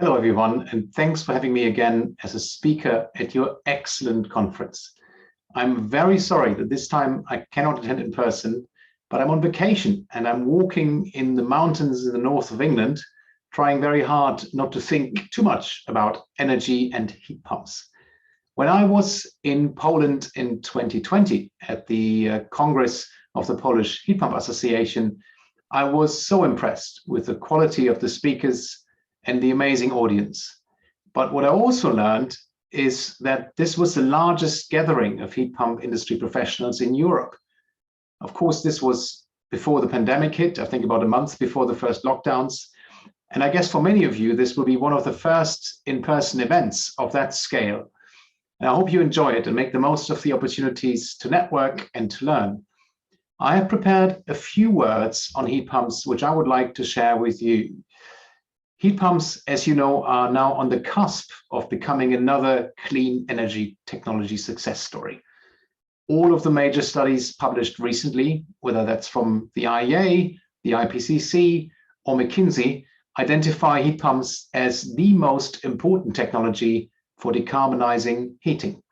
Hello, everyone, and thanks for having me again as a speaker at your excellent conference. I'm very sorry that this time I cannot attend in person, but I'm on vacation and I'm walking in the mountains in the north of England, trying very hard not to think too much about energy and heat pumps. When I was in Poland in 2020 at the uh, Congress of the Polish Heat Pump Association, I was so impressed with the quality of the speakers and the amazing audience. But what I also learned is that this was the largest gathering of heat pump industry professionals in Europe. Of course, this was before the pandemic hit, I think about a month before the first lockdowns. And I guess for many of you, this will be one of the first in-person events of that scale. And I hope you enjoy it and make the most of the opportunities to network and to learn. I have prepared a few words on heat pumps, which I would like to share with you. Heat pumps, as you know, are now on the cusp of becoming another clean energy technology success story. All of the major studies published recently, whether that's from the IEA, the IPCC, or McKinsey, identify heat pumps as the most important technology for decarbonizing heating.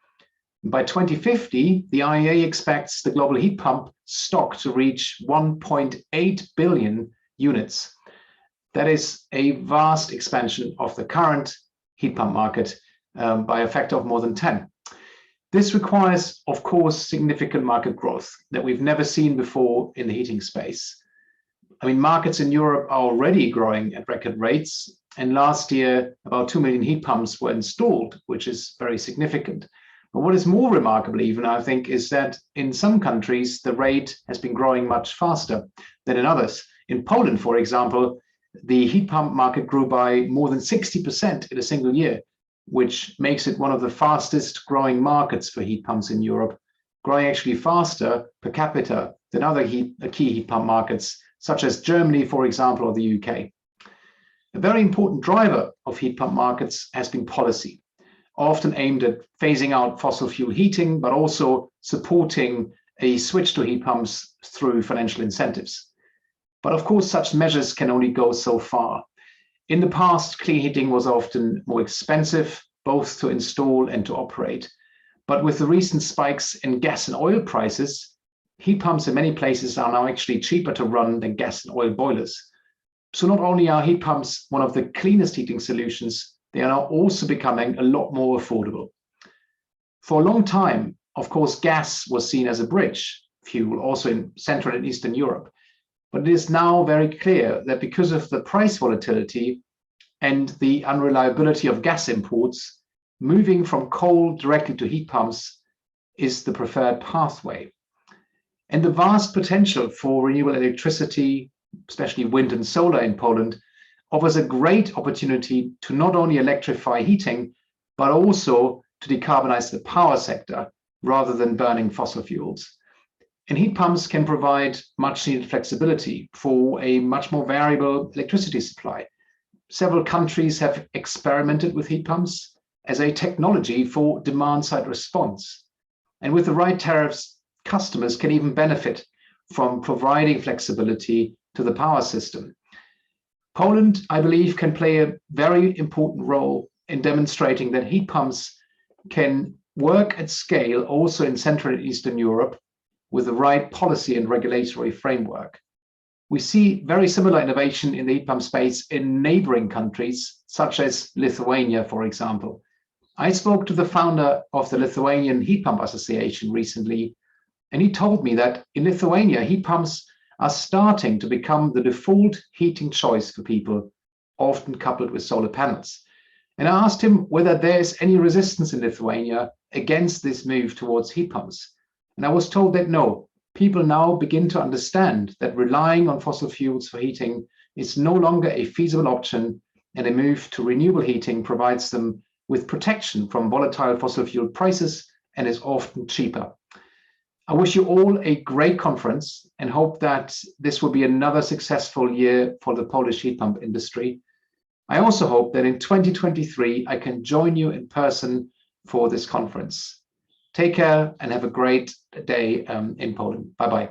By 2050, the IEA expects the global heat pump stock to reach 1.8 billion units, that is a vast expansion of the current heat pump market um, by a factor of more than 10. This requires, of course, significant market growth that we've never seen before in the heating space. I mean, markets in Europe are already growing at record rates. And last year, about 2 million heat pumps were installed, which is very significant. But what is more remarkable even, I think, is that in some countries, the rate has been growing much faster than in others. In Poland, for example, the heat pump market grew by more than 60% in a single year, which makes it one of the fastest growing markets for heat pumps in Europe, growing actually faster per capita than other heat, uh, key heat pump markets, such as Germany, for example, or the UK. A very important driver of heat pump markets has been policy, often aimed at phasing out fossil fuel heating, but also supporting a switch to heat pumps through financial incentives. But of course, such measures can only go so far. In the past, clean heating was often more expensive, both to install and to operate. But with the recent spikes in gas and oil prices, heat pumps in many places are now actually cheaper to run than gas and oil boilers. So not only are heat pumps one of the cleanest heating solutions, they are now also becoming a lot more affordable. For a long time, of course, gas was seen as a bridge fuel, also in Central and Eastern Europe. But it is now very clear that because of the price volatility and the unreliability of gas imports, moving from coal directly to heat pumps is the preferred pathway. And the vast potential for renewable electricity, especially wind and solar in Poland, offers a great opportunity to not only electrify heating, but also to decarbonize the power sector rather than burning fossil fuels. And heat pumps can provide much needed flexibility for a much more variable electricity supply. Several countries have experimented with heat pumps as a technology for demand side response. And with the right tariffs, customers can even benefit from providing flexibility to the power system. Poland, I believe, can play a very important role in demonstrating that heat pumps can work at scale also in Central and Eastern Europe with the right policy and regulatory framework. We see very similar innovation in the heat pump space in neighboring countries, such as Lithuania, for example. I spoke to the founder of the Lithuanian Heat Pump Association recently, and he told me that in Lithuania, heat pumps are starting to become the default heating choice for people, often coupled with solar panels. And I asked him whether there is any resistance in Lithuania against this move towards heat pumps. And I was told that no, people now begin to understand that relying on fossil fuels for heating is no longer a feasible option and a move to renewable heating provides them with protection from volatile fossil fuel prices and is often cheaper. I wish you all a great conference and hope that this will be another successful year for the Polish heat pump industry. I also hope that in 2023, I can join you in person for this conference. Take care and have a great day um, in Poland. Bye-bye.